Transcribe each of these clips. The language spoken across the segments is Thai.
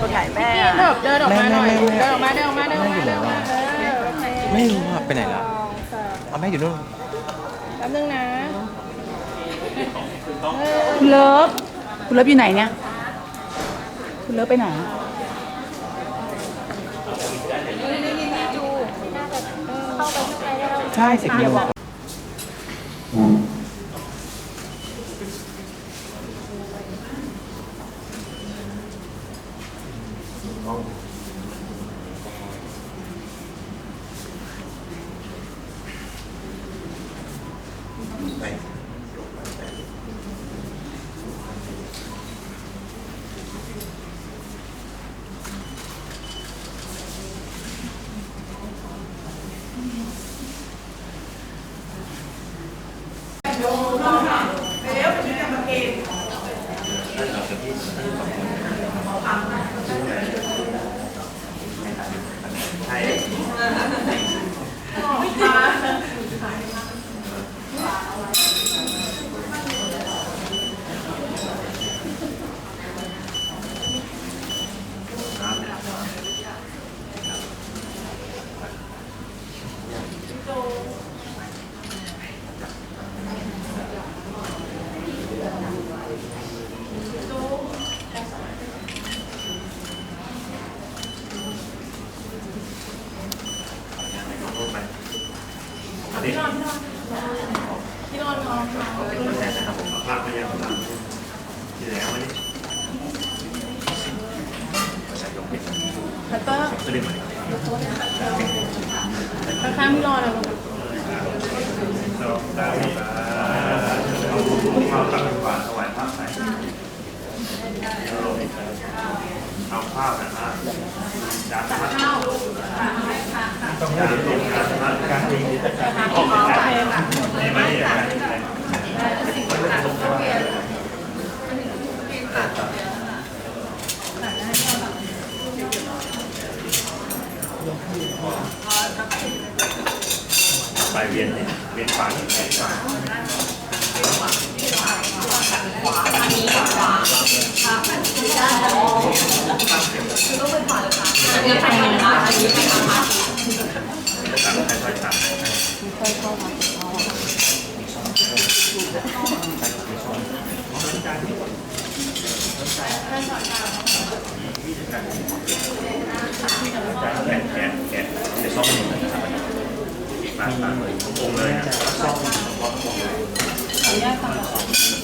ตัวถ่ายแม่นี่เถิบเดินออกมาหน่อย เดินออกมา เดินออกมา เดินออกมาอยู่ไหนวะเออโอเคไม่รู้ว่าไปไหนละเอาแม่อยู่นู่นแป๊บนึงนะคุณเลิฟคุณเลิฟอยู่ไหนเนี่ยคุณเลิฟไปไหนใช่สิเกียว บอก พัตเตอร์ข้างๆพี่รอนะลูกเอาข้าวนะฮะจานนะต้องให้ดูการการจริงจะการออกแบบนี่ไม่ได้ไปเวียนเนี่ยเวียนฝันเวียนฝันตัดค่อยๆตัดแกะแกะแกะเดี๋ยวซ่อม มือนะครับตัดตัดตรงเลยนะซ่อม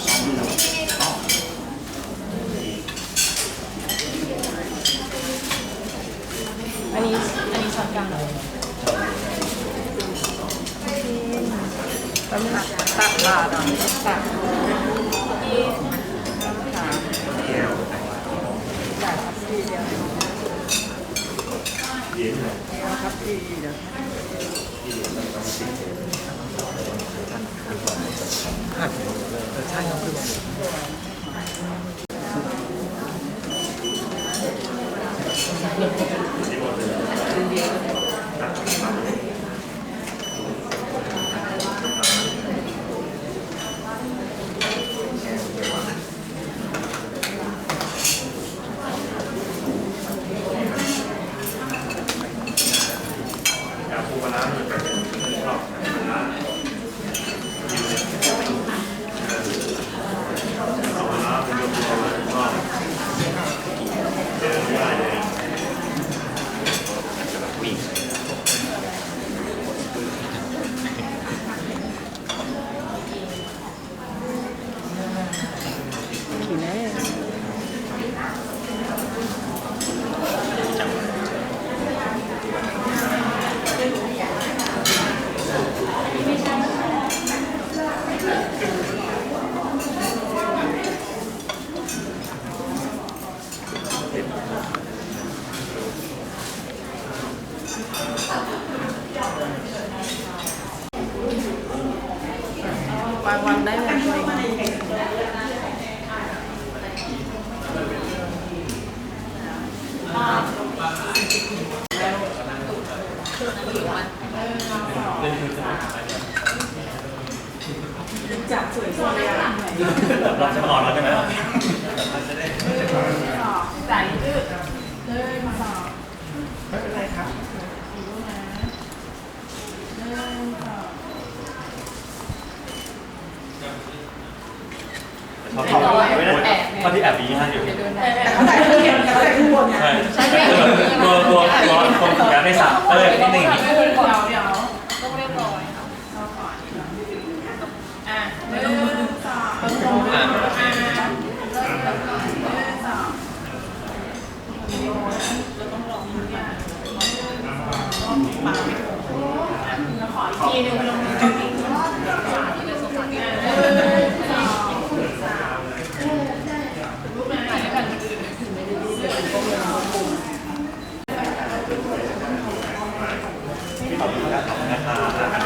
ซ่อมเลยอันนี้อันนี้ช้อนกลางเหรอตักตักบาทอะตักแก้วจ่ายครับพี่เดียว เย็นเลยครับพี่เดียวหัดเออใช่ครับคือบอกย จับสวยสวยอะเราจะมาออนเราใช่ไหมสายยื้อเลยมาสอบไม่เป็นไรครับเขาเขาเขาที่แอบนี้ให้อยู่เขาแต่ที่เขาแต่ที่บใช่ตัวตัวตัวคนงานในสัตว์ก็เลยนิดนึง ขอบคุณนะครับ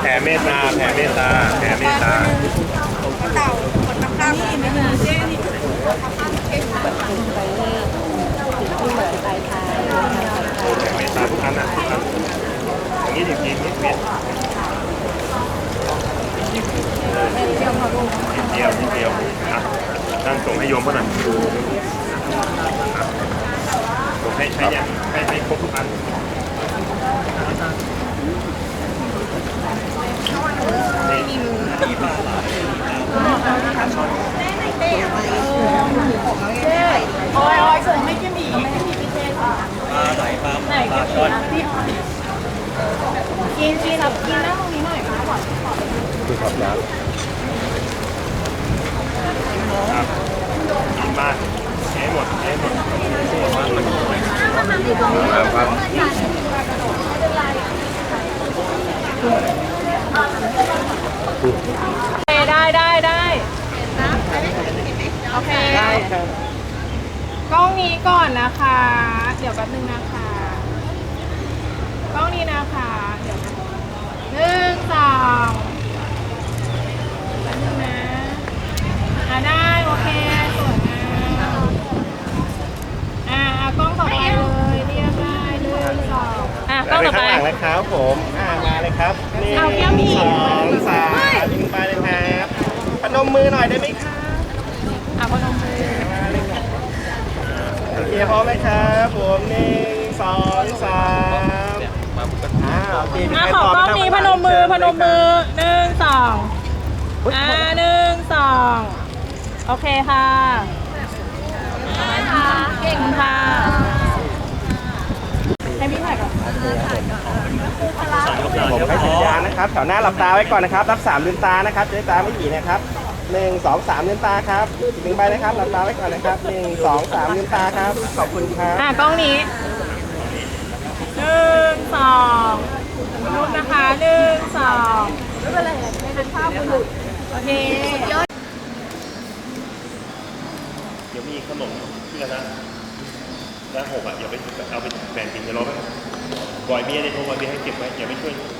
แผ่เมตตาแผ่เมตตาแผ่เมตตาเต่าคนน้ำข้ามนี่ไม่มีเจ้นี่แผ่เมตตาทุกท่านนะทุกท่านอย่างนี้อย่างนี้นิดเม็ดนิดเดียวนิดเดียวอะนั่งส่งให้โยมเขาหน่อยส่งให้ใช้เนี่ยให้ให้ครบทุกอัน หมดให้หมดได้ได้ได้โอเคได้กล้องนี้ก่อนนะคะ เดี๋ยวแป๊บนึงนะคะกล้องนี้นะคะ เดี๋ยวนะหนึ่งสองแป๊บนึงนะอะได้โอเคสวยงามอะเอากล้องต่อไปเลยเรียกได้หนึ่งสองอะ กล้องต่อไปข้างหลังนะครับผมอ่ามาเลยครับหนึ่งเอาแก้มอีกสองสามยิงไปเลยครับพนมมือหน่อยได้ไหมครับอะพนมมือมาเลยครับโอเคพร้อมไหมครับผมหนึ่งสองสามอ่าโอเคมีอะใครขอตบกล้องไหนี้คพรับนมมือพนมมือเชิญหนึ่งสองอ่าหนึ่งสองโอเคค่ะเก่งค่ะให้พี่ถ่ายก่อน ผมให้สัญญาณนะครับแถวหน้าหลับตาไว้ก่อนนะครับ รับสามลืมตานะครับจะได้ตาไม่หยีนะครับหนึ่งสองสามลืมตาครับอีกหนึ่งใบนะครับหลับตาไว้ก่อนนะครับหนึ่งสองสามลืมตาครับ ขอบคุณครับอะกล้องนี้หนึ่งสองรูปนะคะหนึ่งสองไม่เป็นไรไม่เป็นภาพบุรุษโอเคเดี๋ยวมีขนมเพื่อนนะแล้วหกอะอย่าไปเอาไปแบ่งกินจะร้อง บ่อยมีอะไรโทรมาเมีให้เก็บไว้อย่าไปช่วย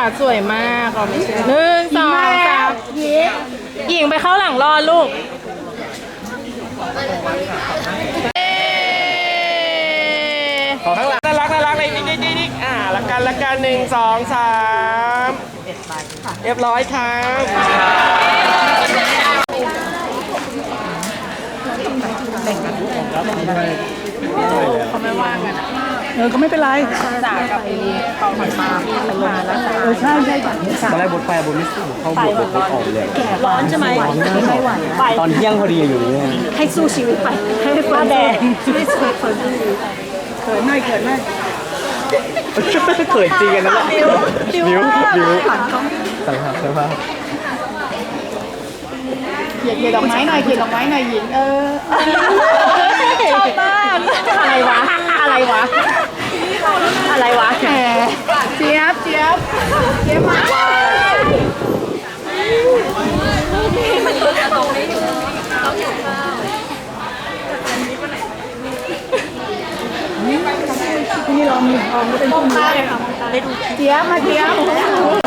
าสวยมากเราไม่เชื่อหนึ่งสองสามหญิงไปเข้าหลังรอลูกขอข้างหลังน่ารักน่ารักเลยนิดนิดนิดนิดอ่าละกันละกันหนึ่งสองสามเรียบร้อยครับเออก็ไม่เป็นไรจ่ากับไอ้นี่เขาหันมาเป็นมาแล้วจ่าเออใช่ใช่จ้ะตอนแรกบนไฟบนไม่สู้เข้าบวกบวกไม่ออกเลยร้อนใช่ไหมไม่ไหวตอนเที่ยงพอดีอยู่เนี่ยให้สู้ชีวิตไปให้ฟ้าแดงชีวิตสวยเขินเขินหน่อยเขินหน่อยเขินจริงกันนั่นแหละบิวบิวบิวบิวผ่านเขาใส่ผ้าใส่ผ้าเขียนเขียนดอกไม้หน่อยเขียนดอกไม้หน่อยหญิงเออชอบมาก อะไรวะ อะไรวะ อะไรวะแหมเจี๊ยบเจี๊ยบเจี๊ยบมากนี่เรามีทองก็เป็นพวกนี้ได้ดูเจี๊ยบมาเจี๊ยบ